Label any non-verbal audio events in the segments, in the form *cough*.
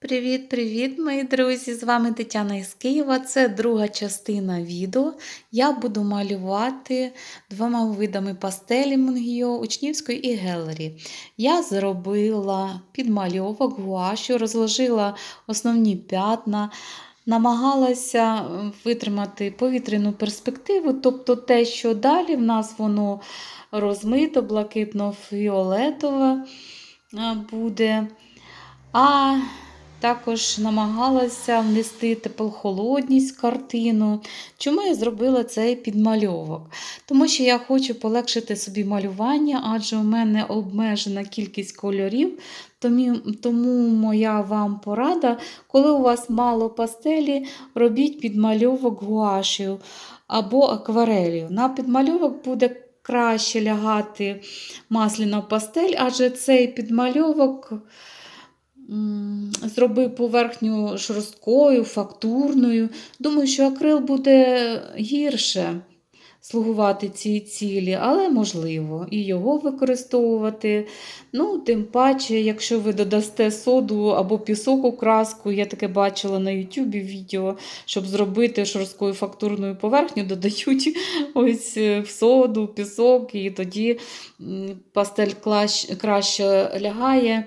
Привіт-привіт, мої друзі! З вами Тетяна із Києва. Це друга частина відео. Я буду малювати двома видами пастелі Мунгіо, учнівської і гелері. Я зробила підмальовок гуашу, розложила основні п'ятна, намагалася витримати повітряну перспективу, тобто те, що далі в нас воно розмито, блакитно-фіолетове буде. А також намагалася внести теплохолодність в картину. Чому я зробила цей підмальовок? Тому що я хочу полегшити собі малювання, адже у мене обмежена кількість кольорів. Тому, моя вам порада, коли у вас мало пастелі, робіть підмальовок гуашею або акварелью. На підмальовок буде краще лягати масляна пастель, адже цей підмальовок зробив поверхню жорсткою, фактурною. Думаю, що акрил буде гірше слугувати цій цілі, але можливо і його використовувати. Ну, Тим паче, якщо ви додасте соду або пісок у краску, я таке бачила на Ютубі відео, щоб зробити жорсткою фактурною поверхню, додають *laughs* ось в соду, пісок, і тоді пастель краще лягає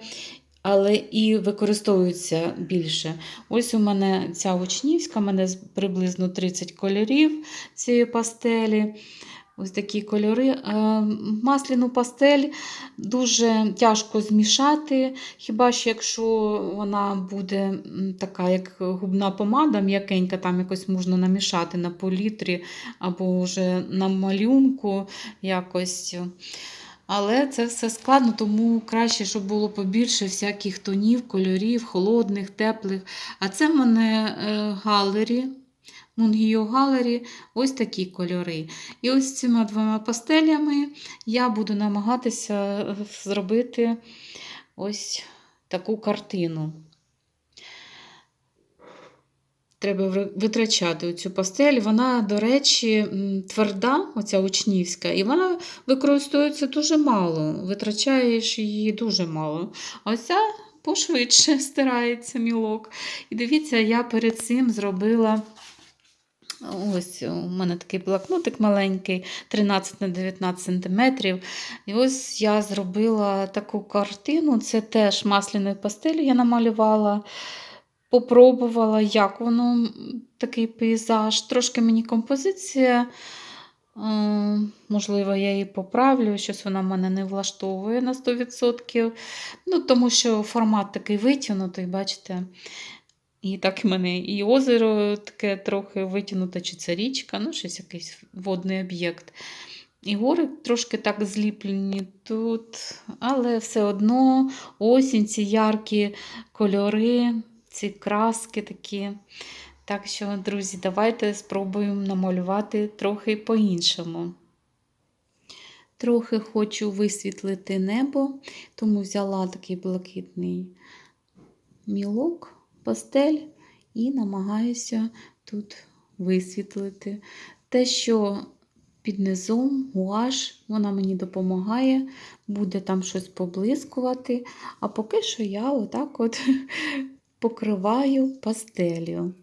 але і використовуються більше. Ось у мене ця учнівська, у мене приблизно 30 кольорів цієї пастелі. Ось такі кольори. Е, масляну пастель дуже тяжко змішати, хіба що якщо вона буде така, як губна помада, м'якенька, там якось можна намішати на політрі або вже на малюнку якось. Але це все складно, тому краще, щоб було побільше всяких тонів, кольорів, холодних, теплих. А це в мене е, галері, Мунгіо галері, ось такі кольори. І ось цими двома пастелями я буду намагатися е, зробити ось таку картину. Треба витрачати цю пастель. Вона, до речі, тверда, оця учнівська, і вона використовується дуже мало. Витрачаєш її дуже мало. А ця пошвидше *laughs* стирається мілок. І дивіться, я перед цим зробила. Ось у мене такий блокнотик маленький, 13 на 19 см. І ось я зробила таку картину. Це теж масляною пастелю я намалювала. Попробувала, як воно такий пейзаж. Трошки мені композиція, е, можливо, я її поправлю, щось вона мене не влаштовує на 100%. Ну, Тому що формат такий витягнутий, бачите? І так в мене і озеро таке трохи витягнуте, чи це річка, ну, щось якийсь водний об'єкт. І гори трошки так зліплені тут, але все одно осінь, ці яркі кольори ці краски такі. Так що, друзі, давайте спробуємо намалювати трохи по-іншому. Трохи хочу висвітлити небо, тому взяла такий блакитний мілок, пастель і намагаюся тут висвітлити. Те, що під низом гуаш, вона мені допомагає, буде там щось поблискувати. А поки що я отак от покриваю пастелью.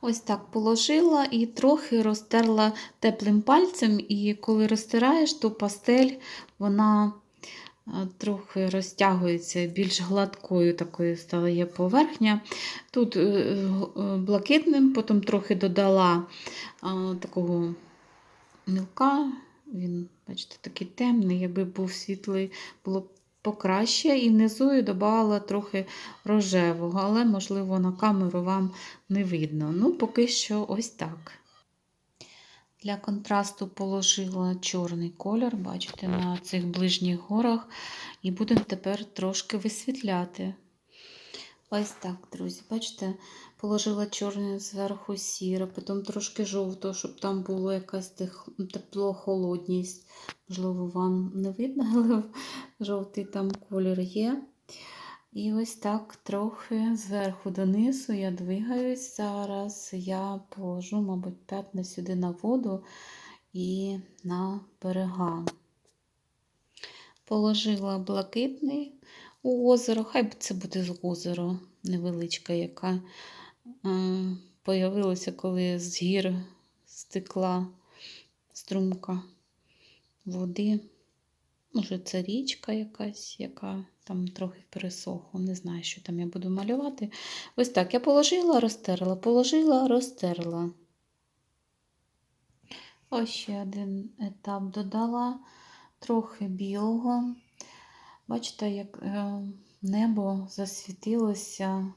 Ось так положила і трохи розтерла теплим пальцем, і коли розтираєш, то пастель вона е, трохи розтягується, більш гладкою такою стає поверхня. Тут е, е, блакитним, потім трохи додала такого мілка, він, бачите, такий темний, якби був світлий, було б покраще, і внизу я додала трохи рожевого, але, можливо, на камеру вам не видно. Ну, поки що ось так. Для контрасту положила чорний колір, бачите, на цих ближніх горах, і будемо тепер трошки висвітляти. Ось так, друзі, бачите, положила чорне зверху сіре, потім трошки жовтого, щоб там була якась тепло-холодність. Можливо, вам не видно, *laughs* але жовтий там колір є. І ось так трохи зверху донизу я двигаюсь. Зараз я положу, мабуть, п'ятна сюди на воду і на берега. Положила блакитний озеро. Хай це буде з озеро невеличка, яка появилася, коли з гір стекла струмка води. Може, це річка якась, яка там трохи пересохла. Не знаю, що там я буду малювати. Ось так я положила, розтерла, положила, розтерла. Ось ще один етап додала трохи білого. Бачите, як е, небо засвітилося,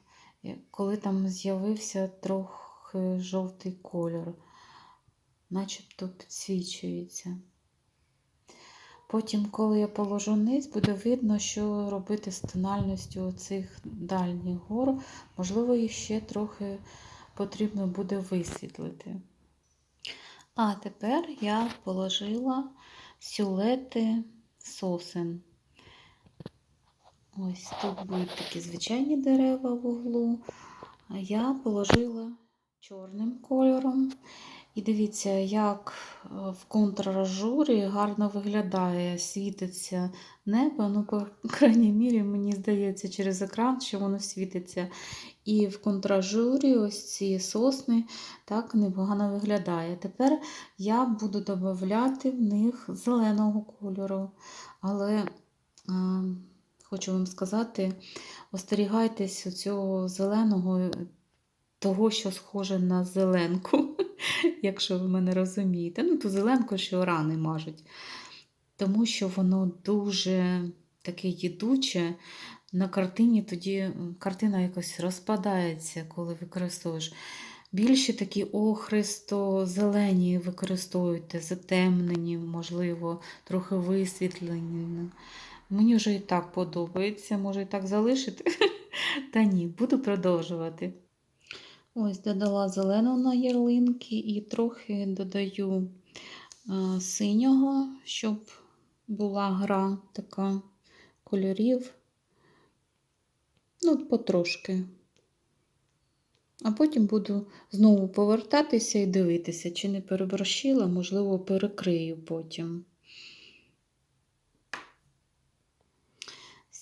коли там з'явився трохи жовтий кольор, начебто підсвічується. Потім, коли я положу низ, буде видно, що робити з тональністю цих дальніх гор. Можливо, їх ще трохи потрібно буде висвітлити. А тепер я положила сюлети сосен. Ось тут будуть такі звичайні дерева в углу. А я положила чорним кольором. І дивіться, як е, в контражурі гарно виглядає, світиться небо. Ну, по *laughs* крайній мірі, мені здається, через екран, що воно світиться. І в контражурі ось ці сосни так непогано виглядає. Тепер я буду додавати в них зеленого кольору. Але е, хочу вам сказати, остерігайтесь цього зеленого, того, що схоже на зеленку, *laughs* якщо ви мене розумієте. Ну, ту зеленку, що рани мажуть. Тому що воно дуже таке їдуче. На картині тоді картина якось розпадається, коли використовуєш. Більше такі охристо зелені використовуйте, затемнені, можливо, трохи висвітлені. Мені вже і так подобається, може і так залишити. *laughs* Та ні, буду продовжувати. Ось додала зелену на ярлинки і трохи додаю синього, щоб була гра така кольорів. Ну, потрошки. А потім буду знову повертатися і дивитися, чи не переборщила, можливо, перекрию потім.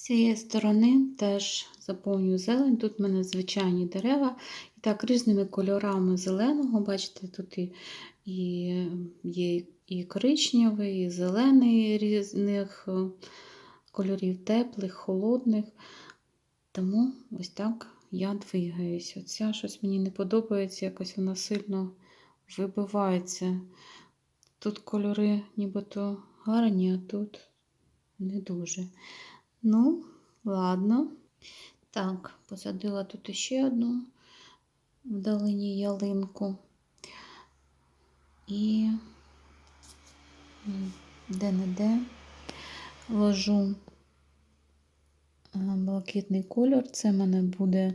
З цієї сторони теж заповнюю зелень. Тут в мене звичайні дерева. І так, різними кольорами зеленого, бачите, тут і, і є і коричневий, і зелений різних е, кольорів, теплих, холодних. Тому ось так я двигаюсь. Оця щось мені не подобається, якось вона сильно вибивається. Тут кольори нібито гарні, а тут не дуже. Ну, ладно. Так, посадила тут ще одну вдалині ялинку. І де-не-де ложу блакитний кольор. Це в мене буде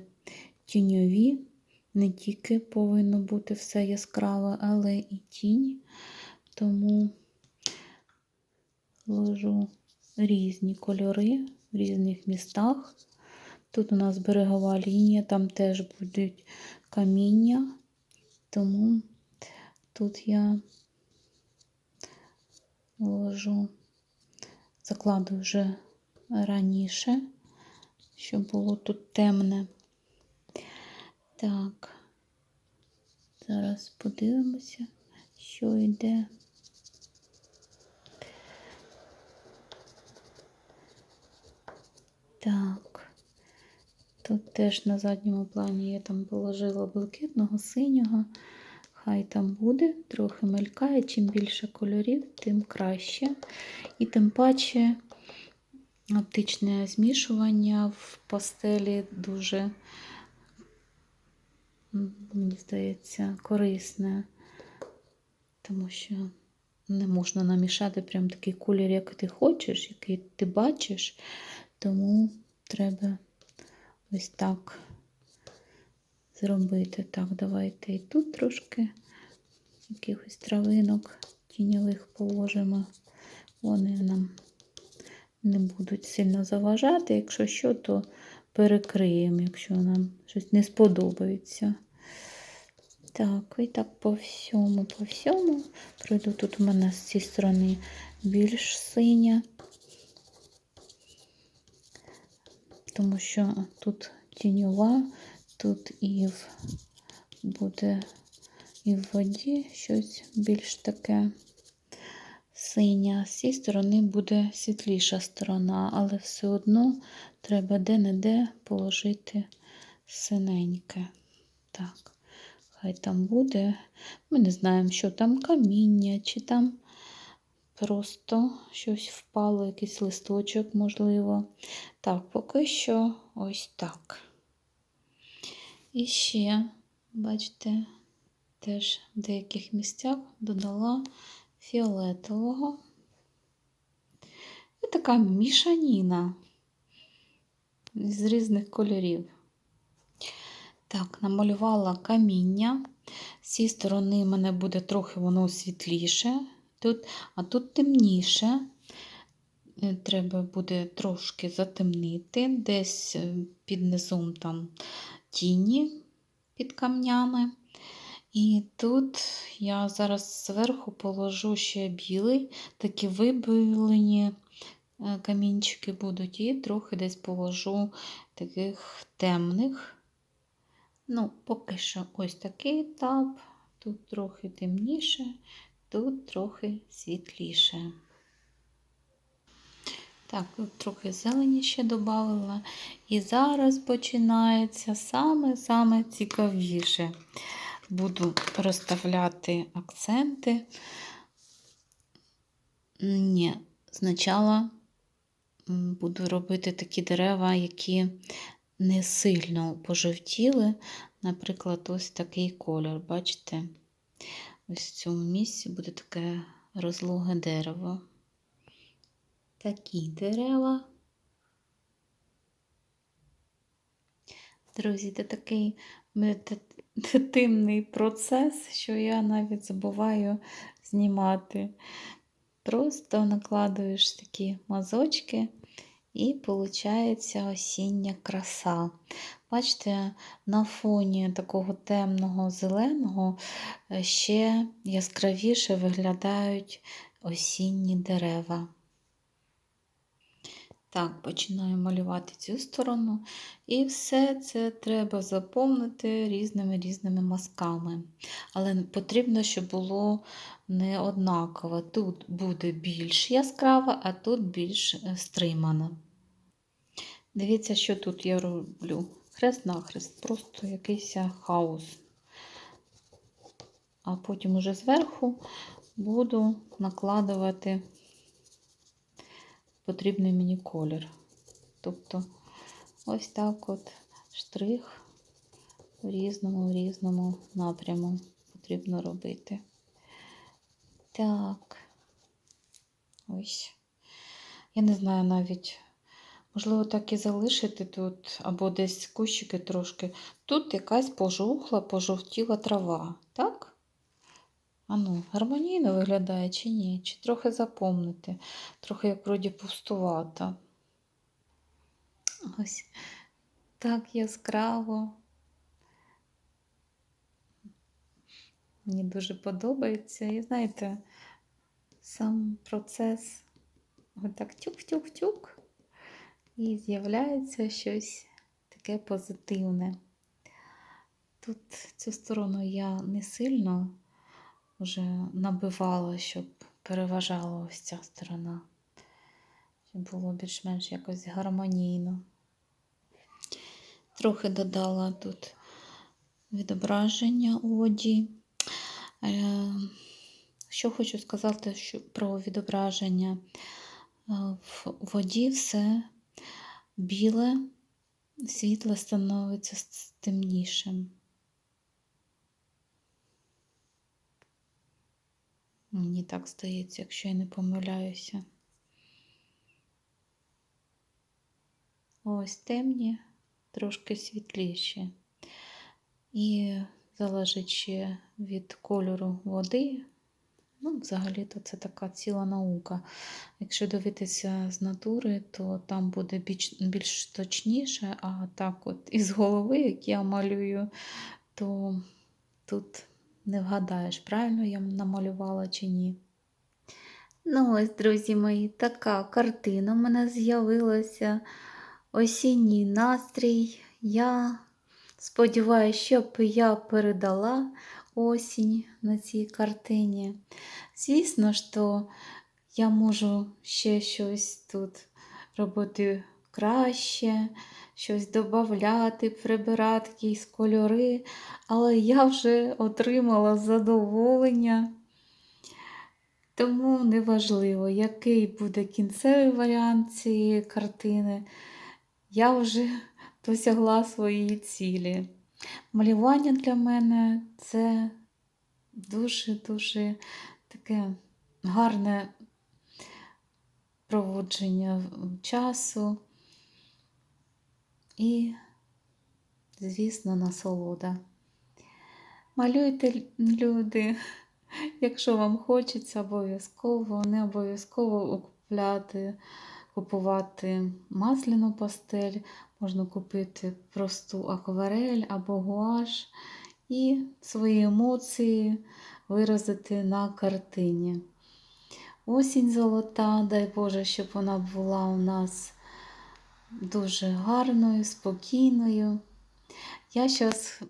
тіньові. Не тільки повинно бути все яскраве, але і тінь. Тому ложу різні кольори в різних містах. Тут у нас берегова лінія, там теж будуть каміння, тому тут я ложу, закладу вже раніше, щоб було тут темне. Так, зараз подивимося, що йде. Так, тут теж на задньому плані я там положила блакитного, синього. Хай там буде, трохи мелькає. Чим більше кольорів, тим краще. І тим паче оптичне змішування в пастелі дуже, мені здається, корисне, тому що не можна намішати прям такий колір, як ти хочеш, який ти бачиш. Тому треба ось так зробити. Так, давайте і тут трошки якихось травинок тіньових положимо. Вони нам не будуть сильно заважати. Якщо що, то перекриємо, якщо нам щось не сподобається. Так, і так по всьому, по всьому. Пройду тут у мене з цієї сторони більш синя. Тому що тут тіньова, тут і в, буде і в воді щось більш таке синє. З цієї сторони буде світліша сторона, але все одно треба де-не-де положити синеньке. Так, хай там буде. Ми не знаємо, що там каміння, чи там просто щось впало, якийсь листочок, можливо. Так, поки що ось так. І ще, бачите, теж в деяких місцях додала фіолетового. І така мішаніна з різних кольорів. Так, намалювала каміння. З цієї сторони в мене буде трохи воно світліше, тут, а тут темніше. Е, Треба буде трошки затемнити, десь е, під низом там тіні під камнями. І тут я зараз зверху положу ще білий, такі вибілені е, камінчики будуть, і трохи десь положу таких темних. Ну, поки що ось такий етап. Тут трохи темніше, тут трохи світліше. Так, тут трохи зелені ще додала. І зараз починається саме-саме цікавіше. Буду розставляти акценти. Ні, спочатку буду робити такі дерева, які не сильно пожовтіли. Наприклад, ось такий кольор, бачите? Ось в цьому місці буде таке розлоге дерево. Такі дерева. Друзі, це такий медитативний процес, що я навіть забуваю знімати. Просто накладуєш такі мазочки і виходить осіння краса. Бачите, на фоні такого темного зеленого е, ще яскравіше виглядають осінні дерева. Так, починаю малювати цю сторону, і все це треба заповнити різними різними мазками. Але потрібно, щоб було не однаково. Тут буде більш яскраво, а тут більш е, стримано. Дивіться, що тут я роблю. Хрест-нахрест, просто якийсь хаос. А потім уже зверху буду накладувати потрібний мені колір. Тобто ось так от штрих в різному в різному напряму потрібно робити. Так, ось. Я не знаю навіть, можливо, так і залишити тут, або десь кущики трошки. Тут якась пожухла, пожовтіла трава, так? Ану, гармонійно виглядає чи ні? Чи трохи запомнити? Трохи, як вроді, пустувато. Ось так яскраво. Мені дуже подобається. І знаєте, сам процес отак тюк-тюк-тюк, і з'являється щось таке позитивне. Тут цю сторону я не сильно вже набивала, щоб переважала ось ця сторона, щоб було більш-менш якось гармонійно. Трохи додала тут відображення оді. Е, Що хочу сказати що про відображення. Е, В воді все біле, світле становиться темнішим. Мені так здається, якщо я не помиляюся. Ось темні, трошки світліші. І залежить ще від кольору води. Ну, взагалі-то це така ціла наука. Якщо дивитися з натури, то там буде більш, більш точніше, а так от із голови, як я малюю, то тут не вгадаєш, правильно я намалювала чи ні. Ну, ось, друзі мої, така картина в мене з'явилася. осінній настрій. Я сподіваюся, щоб я передала осінь на цій картині. Звісно, що я можу ще щось тут робити краще, щось додати, прибирати якісь кольори, але я вже отримала задоволення. Тому неважливо, який буде кінцевий варіант цієї картини, я вже досягла своєї цілі. Малювання для мене це дуже-дуже таке гарне проводження часу і, звісно, насолода. Малюйте, люди, *laughs* якщо вам хочеться, обов'язково, не обов'язково купляти, купувати масляну пастель, можна купити просту акварель або гуаш і свої емоції виразити на картині. Осінь золота, дай Боже, щоб вона була у нас дуже гарною, спокійною. Я зараз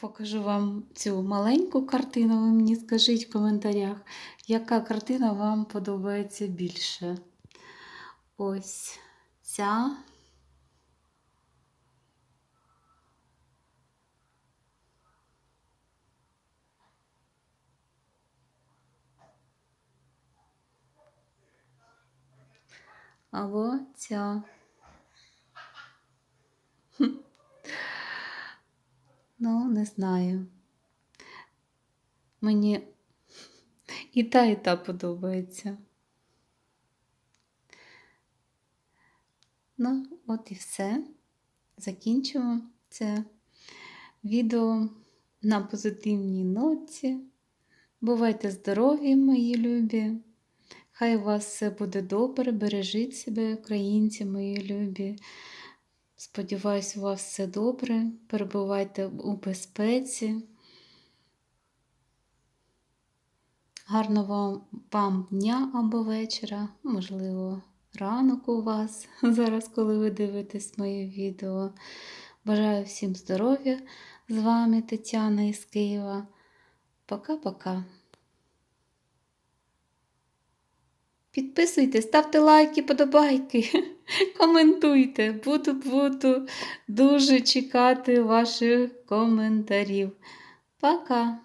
покажу вам цю маленьку картину. Ви мені скажіть в коментарях, яка картина вам подобається більше. Ось ця. Або ця. Ну, не знаю. Мені і та, і та подобається. Ну, от і все. Закінчимо це відео на позитивній ноті. Бувайте здорові, мої любі! Хай у вас все буде добре, бережіть себе, українці, мої любі. Сподіваюсь, у вас все добре. Перебувайте у безпеці. Гарного вам, дня або вечора, можливо, ранок у вас, *laughs* зараз, коли ви дивитесь моє відео. Бажаю всім здоров'я! З вами Тетяна із Києва. Пока-пока. Підписуйтесь, ставте лайки, подобайки, *laughs* коментуйте. Буду, буду дуже чекати ваших коментарів. Пока!